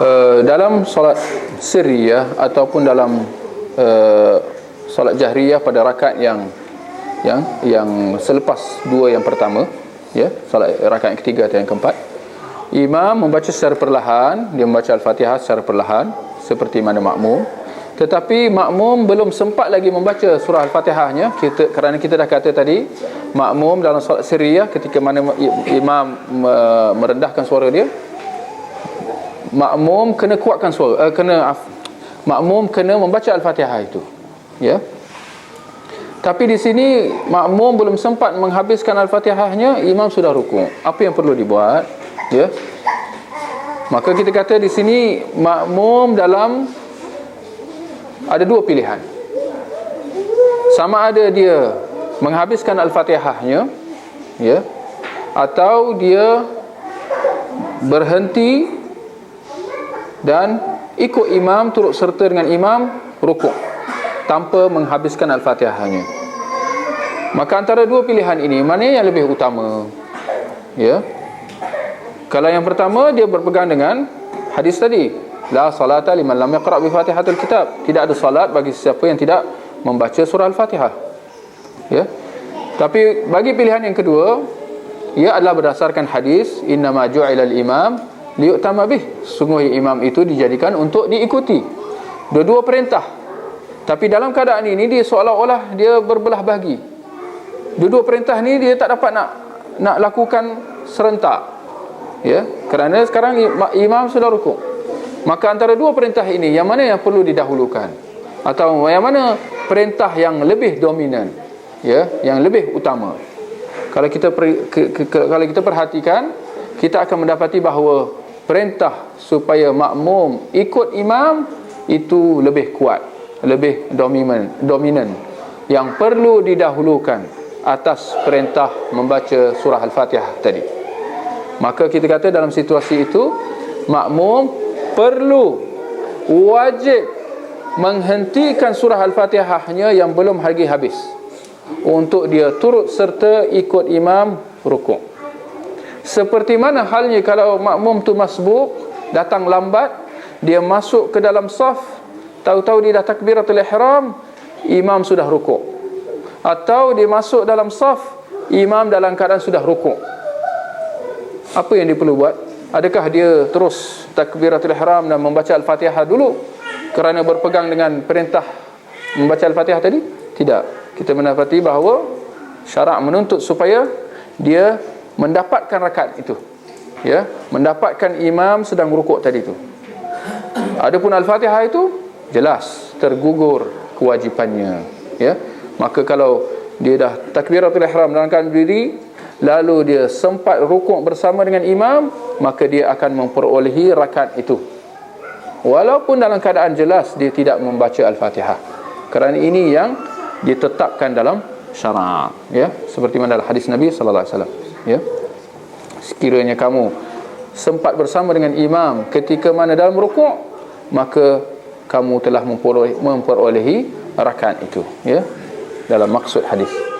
uh, dalam solat sirriyah ataupun dalam uh, solat jahriyah pada rakaat yang yang yang selepas dua yang pertama ya solat rakaat yang ketiga atau yang keempat imam membaca secara perlahan dia membaca al-fatihah secara perlahan seperti mana makmum. Tetapi makmum belum sempat lagi membaca surah al-fatihahnya. Kita kerana kita dah kata tadi makmum dalam solat sirriyah ketika mana imam merendahkan suara dia makmum kena kuatkan suara uh, kena makmum kena membaca al-fatihah itu ya. Tapi di sini makmum belum sempat menghabiskan al-fatihahnya imam sudah rukuk. Apa yang perlu dibuat ya? Maka kita kata di sini makmum dalam ada dua pilihan. Sama ada dia menghabiskan al-fatihahnya ya atau dia berhenti dan ikut imam turut serta dengan imam rukuk tanpa menghabiskan al-fatihahnya. Maka antara dua pilihan ini mana yang lebih utama? Ya. Kalau yang pertama dia berpegang dengan hadis tadi. La salata liman lam yaqra bi fatihatul kitab. Tidak ada salat bagi siapa yang tidak membaca surah al-fatihah. Ya. Tapi bagi pilihan yang kedua ia adalah berdasarkan hadis innama ju'ila al-imam liyu'tama bih sungguh imam itu dijadikan untuk diikuti. Dua-dua perintah. Tapi dalam keadaan ini dia seolah-olah dia berbelah bagi dua-dua perintah ni dia tak dapat nak nak lakukan serentak. Ya? Kerana sekarang imam sudah rukuk. Maka antara dua perintah ini yang mana yang perlu didahulukan? Atau yang mana perintah yang lebih dominan? Ya? Yang lebih utama? Kalau kita per, ke, ke, kalau kita perhatikan kita akan mendapati bahawa perintah supaya makmum ikut imam itu lebih kuat lebih dominan dominan. Yang perlu didahulukan atas perintah membaca surah al-fatihah tadi. Maka kita kata dalam situasi itu makmum perlu wajib menghentikan surah al-fatihahnya yang belum lagi habis. Untuk dia turut serta ikut imam rukuk seperti mana halnya kalau makmum tu masbuk datang lambat dia masuk ke dalam saf tahu-tahu dia dah takbiratul ihram imam sudah rukuk. Atau dia masuk dalam saf imam dalam keadaan sudah rukuk. Apa yang dia perlu buat? Adakah dia terus takbiratul ihram dan membaca al-fatihah dulu kerana berpegang dengan perintah membaca al-fatihah tadi? Tidak. Kita mendapati bahawa syarak menuntut supaya dia mendapatkan rakaat itu. Ya mendapatkan imam sedang rukuk tadi itu adapun al-fatihah itu jelas tergugur kewajipannya. Ya maka kalau dia dah takbiratul ihram keadaan berdiri lalu dia sempat rukuk bersama dengan imam maka dia akan memperolehi rakaat itu. Walaupun dalam keadaan jelas dia tidak membaca al-fatihah. Kerana ini yang ditetapkan dalam syarak ya seperti mana dalam hadis Nabi sallallahu alaihi wasallam ya. Sekiranya kamu sempat bersama dengan imam ketika mana dalam rukuk maka kamu telah memperolehi, memperolehi rakaat itu ya. Dalam maksud hadis